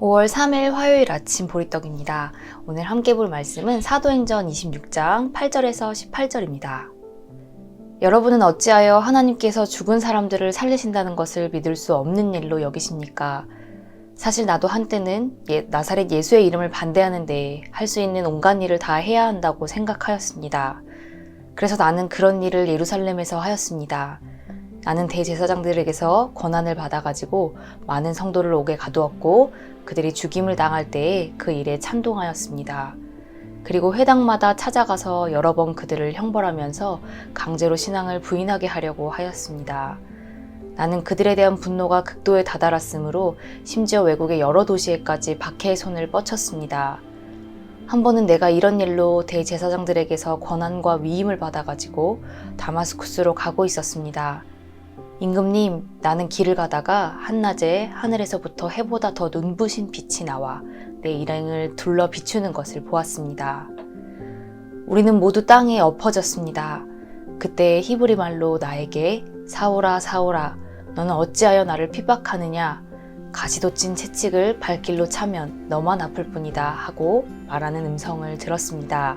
5월 3일 화요일 아침 보리떡입니다. 오늘 함께 볼 말씀은 사도행전 26장 8절에서 18절입니다. 여러분은 어찌하여 하나님께서 죽은 사람들을 살리신다는 것을 믿을 수 없는 일로 여기십니까? 사실 나도 한때는 예, 나사렛 예수의 이름을 반대하는데 할 수 있는 온갖 일을 다 해야 한다고 생각하였습니다. 그래서 나는 그런 일을 예루살렘에서 하였습니다. 나는 대제사장들에게서 권한을 받아가지고 많은 성도를 옥에 가두었고 그들이 죽임을 당할 때에 그 일에 찬동하였습니다. 그리고 회당마다 찾아가서 여러 번 그들을 형벌하면서 강제로 신앙을 부인하게 하려고 하였습니다. 나는 그들에 대한 분노가 극도에 다다랐으므로 심지어 외국의 여러 도시에까지 박해의 손을 뻗쳤습니다. 한 번은 내가 이런 일로 대제사장들에게서 권한과 위임을 받아가지고 다마스쿠스로 가고 있었습니다. 임금님, 나는 길을 가다가 한낮에 하늘에서부터 해보다 더 눈부신 빛이 나와 내 일행을 둘러 비추는 것을 보았습니다. 우리는 모두 땅에 엎어졌습니다. 그때 히브리 말로 나에게 사오라 사오라 너는 어찌하여 나를 핍박하느냐 가시도 찐 채찍을 발길로 차면 너만 아플 뿐이다 하고 말하는 음성을 들었습니다.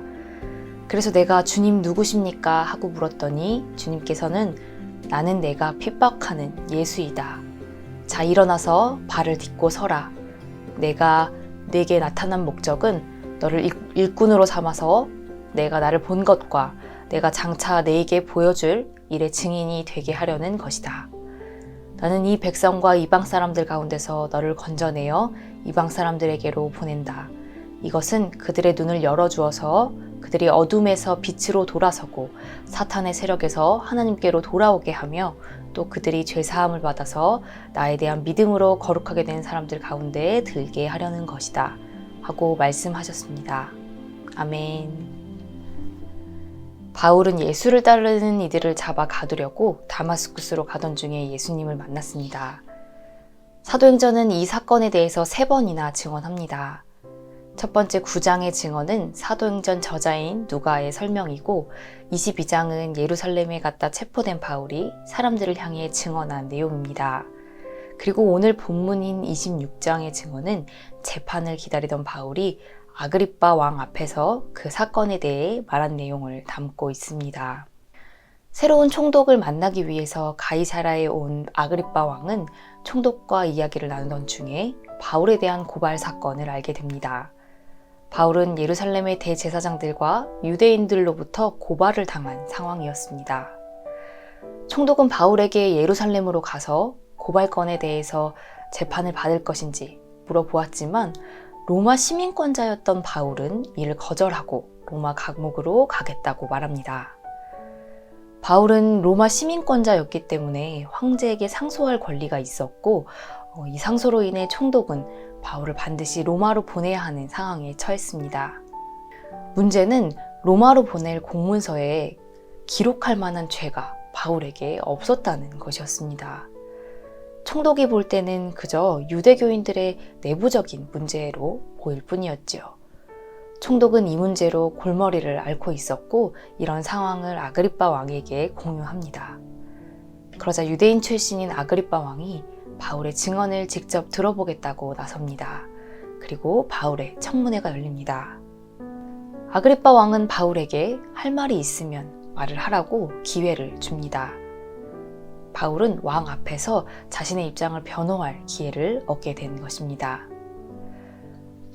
그래서 내가 주님 누구십니까 하고 물었더니 주님께서는 나는 내가 핍박하는 예수이다. 자, 일어나서 발을 딛고 서라. 내가 내게 나타난 목적은 너를 일꾼으로 삼아서 내가 나를 본 것과 내가 장차 내게 보여줄 일의 증인이 되게 하려는 것이다. 나는 이 백성과 이방 사람들 가운데서 너를 건져내어 이방 사람들에게로 보낸다. 이것은 그들의 눈을 열어주어서 그들이 어둠에서 빛으로 돌아서고 사탄의 세력에서 하나님께로 돌아오게 하며 또 그들이 죄 사함을 받아서 나에 대한 믿음으로 거룩하게 된 사람들 가운데 들게 하려는 것이다. 하고 말씀하셨습니다. 아멘. 바울은 예수를 따르는 이들을 잡아 가두려고 다마스쿠스로 가던 중에 예수님을 만났습니다. 사도행전은 이 사건에 대해서 세 번이나 증언합니다. 첫 번째 9장의 증언은 사도행전 저자인 누가의 설명이고 22장은 예루살렘에 갔다 체포된 바울이 사람들을 향해 증언한 내용입니다. 그리고 오늘 본문인 26장의 증언은 재판을 기다리던 바울이 아그리빠 왕 앞에서 그 사건에 대해 말한 내용을 담고 있습니다. 새로운 총독을 만나기 위해서 가이사라에 온 아그리빠 왕은 총독과 이야기를 나누던 중에 바울에 대한 고발 사건을 알게 됩니다. 바울은 예루살렘의 대제사장들과 유대인들로부터 고발을 당한 상황이었습니다. 총독은 바울에게 예루살렘으로 가서 고발건에 대해서 재판을 받을 것인지 물어보았지만 로마 시민권자였던 바울은 이를 거절하고 로마 감옥으로 가겠다고 말합니다. 바울은 로마 시민권자였기 때문에 황제에게 상소할 권리가 있었고 어, 이 상소로 인해 총독은 바울을 반드시 로마로 보내야 하는 상황에 처했습니다. 문제는 로마로 보낼 공문서에 기록할 만한 죄가 바울에게 없었다는 것이었습니다. 총독이 볼 때는 그저 유대교인들의 내부적인 문제로 보일 뿐이었지요. 총독은 이 문제로 골머리를 앓고 있었고 이런 상황을 아그리빠 왕에게 공유합니다. 그러자 유대인 출신인 아그리빠 왕이 바울의 증언을 직접 들어보겠다고 나섭니다. 그리고 바울의 청문회가 열립니다. 아그리빠 왕은 바울에게 할 말이 있으면 말을 하라고 기회를 줍니다. 바울은 왕 앞에서 자신의 입장을 변호할 기회를 얻게 된 것입니다.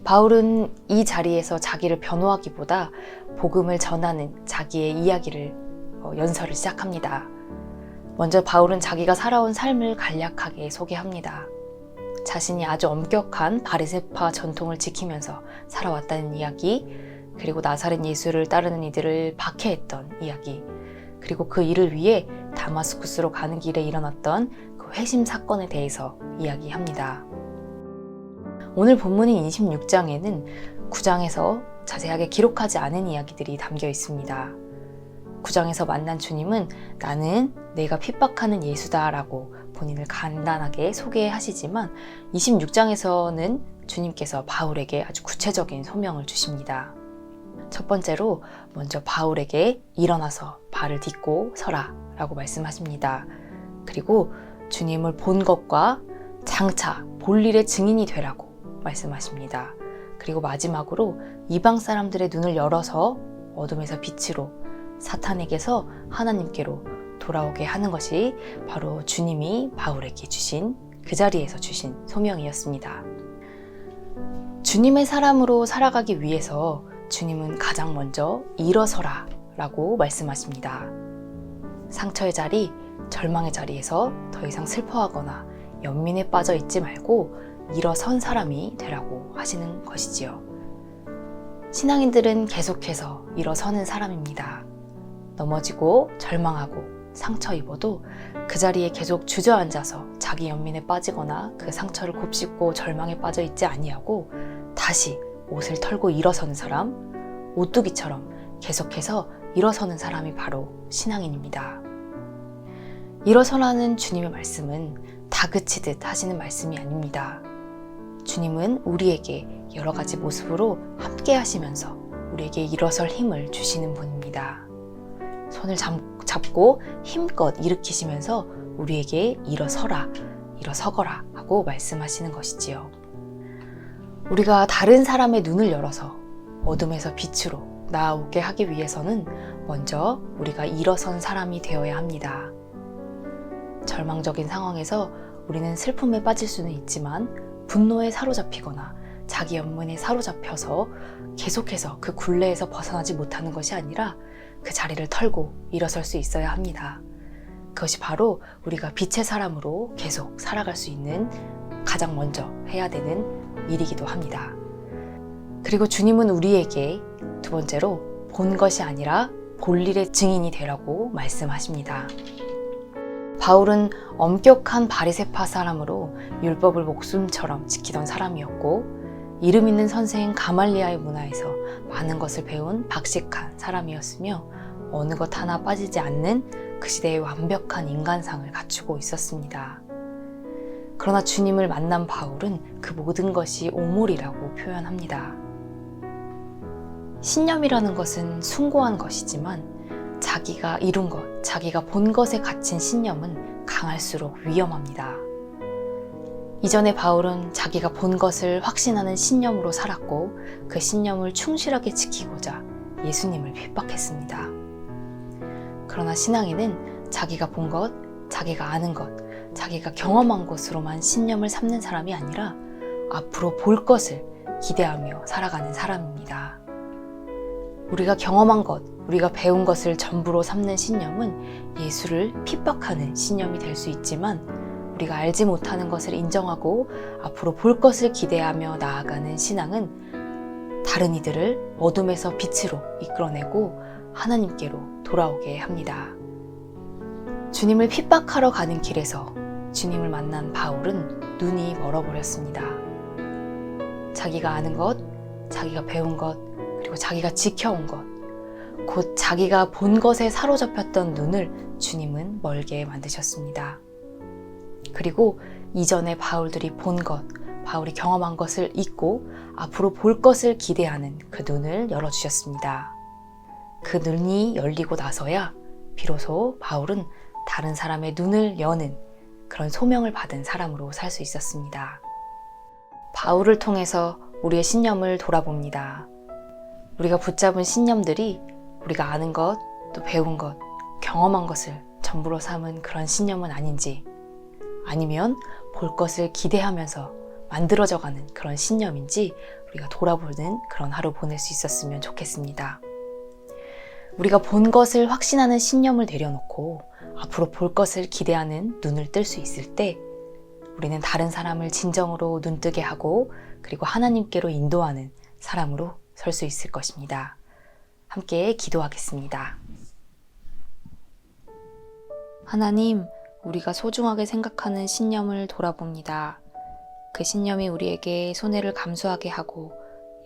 바울은 이 자리에서 자기를 변호하기보다 복음을 전하는 자기의 이야기를 어, 연설을 시작합니다. 먼저 바울은 자기가 살아온 삶을 간략하게 소개합니다. 자신이 아주 엄격한 바리세파 전통을 지키면서 살아왔다는 이야기, 그리고 나사렛 예수를 따르는 이들을 박해했던 이야기, 그리고 그 일을 위해 다마스쿠스로 가는 길에 일어났던 그 회심 사건에 대해서 이야기합니다. 오늘 본문인 26장에는 9장에서 자세하게 기록하지 않은 이야기들이 담겨 있습니다. 9장에서 만난 주님은 나는 내가 핍박하는 예수다라고 본인을 간단하게 소개하시지만 26장에서는 주님께서 바울에게 아주 구체적인 소명을 주십니다. 첫 번째로 먼저 바울에게 일어나서 발을 딛고 서라 라고 말씀하십니다. 그리고 주님을 본 것과 장차 볼 일의 증인이 되라고 말씀하십니다. 그리고 마지막으로 이방 사람들의 눈을 열어서 어둠에서 빛으로 사탄에게서 하나님께로 돌아오게 하는 것이 바로 주님이 바울에게 주신 그 자리에서 주신 소명이었습니다. 주님의 사람으로 살아가기 위해서 주님은 가장 먼저 일어서라 라고 말씀하십니다. 상처의 자리, 절망의 자리에서 더 이상 슬퍼하거나 연민에 빠져 있지 말고 일어선 사람이 되라고 하시는 것이지요. 신앙인들은 계속해서 일어서는 사람입니다. 넘어지고 절망하고 상처 입어도 그 자리에 계속 주저앉아서 자기 연민에 빠지거나 그 상처를 곱씹고 절망에 빠져 있지 아니하고 다시 옷을 털고 일어서는 사람, 오뚜기처럼 계속해서 일어서는 사람이 바로 신앙인입니다. 일어서라는 주님의 말씀은 다그치듯 하시는 말씀이 아닙니다. 주님은 우리에게 여러 가지 모습으로 함께 하시면서 우리에게 일어설 힘을 주시는 분입니다. 손을 잡, 잡고 힘껏 일으키시면서 우리에게 일어서라, 일어서거라 하고 말씀하시는 것이지요. 우리가 다른 사람의 눈을 열어서 어둠에서 빛으로 나아오게 하기 위해서는 먼저 우리가 일어선 사람이 되어야 합니다. 절망적인 상황에서 우리는 슬픔에 빠질 수는 있지만 분노에 사로잡히거나 자기 연문에 사로잡혀서 계속해서 그 굴레에서 벗어나지 못하는 것이 아니라 그 자리를 털고 일어설 수 있어야 합니다. 그것이 바로 우리가 빛의 사람으로 계속 살아갈 수 있는 가장 먼저 해야 되는 일이기도 합니다. 그리고 주님은 우리에게 두 번째로 본 것이 아니라 볼 일의 증인이 되라고 말씀하십니다. 바울은 엄격한 바리세파 사람으로 율법을 목숨처럼 지키던 사람이었고 이름 있는 선생 가말리아의 문화에서 많은 것을 배운 박식한 사람이었으며 어느 것 하나 빠지지 않는 그 시대의 완벽한 인간상을 갖추고 있었습니다. 그러나 주님을 만난 바울은 그 모든 것이 오물이라고 표현합니다. 신념이라는 것은 숭고한 것이지만 자기가 이룬 것, 자기가 본 것에 갇힌 신념은 강할수록 위험합니다. 이전에 바울은 자기가 본 것을 확신하는 신념으로 살았고 그 신념을 충실하게 지키고자 예수님을 핍박했습니다. 그러나 신앙인은 자기가 본 것, 자기가 아는 것, 자기가 경험한 것으로만 신념을 삼는 사람이 아니라 앞으로 볼 것을 기대하며 살아가는 사람입니다. 우리가 경험한 것, 우리가 배운 것을 전부로 삼는 신념은 예수를 핍박하는 신념이 될 수 있지만 우리가 알지 못하는 것을 인정하고 앞으로 볼 것을 기대하며 나아가는 신앙은 다른 이들을 어둠에서 빛으로 이끌어내고 하나님께로 돌아오게 합니다. 주님을 핍박하러 가는 길에서 주님을 만난 바울은 눈이 멀어버렸습니다. 자기가 아는 것, 자기가 배운 것, 그리고 자기가 지켜온 것, 곧 자기가 본 것에 사로잡혔던 눈을 주님은 멀게 만드셨습니다. 그리고 이전에 바울들이 본 것, 바울이 경험한 것을 잊고 앞으로 볼 것을 기대하는 그 눈을 열어주셨습니다. 그 눈이 열리고 나서야 비로소 바울은 다른 사람의 눈을 여는 그런 소명을 받은 사람으로 살 수 있었습니다. 바울을 통해서 우리의 신념을 돌아봅니다. 우리가 붙잡은 신념들이 우리가 아는 것, 또 배운 것, 경험한 것을 전부로 삼은 그런 신념은 아닌지, 아니면 볼 것을 기대하면서 만들어져가는 그런 신념인지 우리가 돌아보는 그런 하루 보낼 수 있었으면 좋겠습니다. 우리가 본 것을 확신하는 신념을 내려놓고 앞으로 볼 것을 기대하는 눈을 뜰 수 있을 때 우리는 다른 사람을 진정으로 눈뜨게 하고 그리고 하나님께로 인도하는 사람으로 설 수 있을 것입니다. 함께 기도하겠습니다. 하나님, 우리가 소중하게 생각하는 신념을 돌아봅니다. 그 신념이 우리에게 손해를 감수하게 하고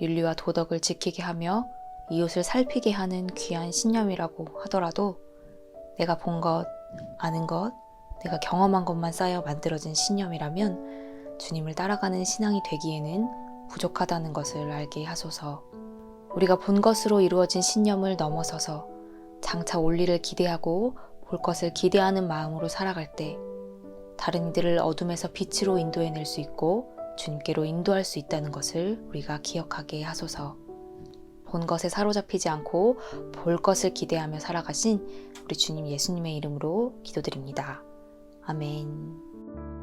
윤리와 도덕을 지키게 하며 이웃을 살피게 하는 귀한 신념이라고 하더라도 내가 본 것, 아는 것, 내가 경험한 것만 쌓여 만들어진 신념이라면 주님을 따라가는 신앙이 되기에는 부족하다는 것을 알게 하소서. 우리가 본 것으로 이루어진 신념을 넘어서서 장차 올리를 기대하고 볼 것을 기대하는 마음으로 살아갈 때 다른 이들을 어둠에서 빛으로 인도해낼 수 있고 주님께로 인도할 수 있다는 것을 우리가 기억하게 하소서. 본 것에 사로잡히지 않고 볼 것을 기대하며 살아가신 우리 주님 예수님의 이름으로 기도드립니다. 아멘.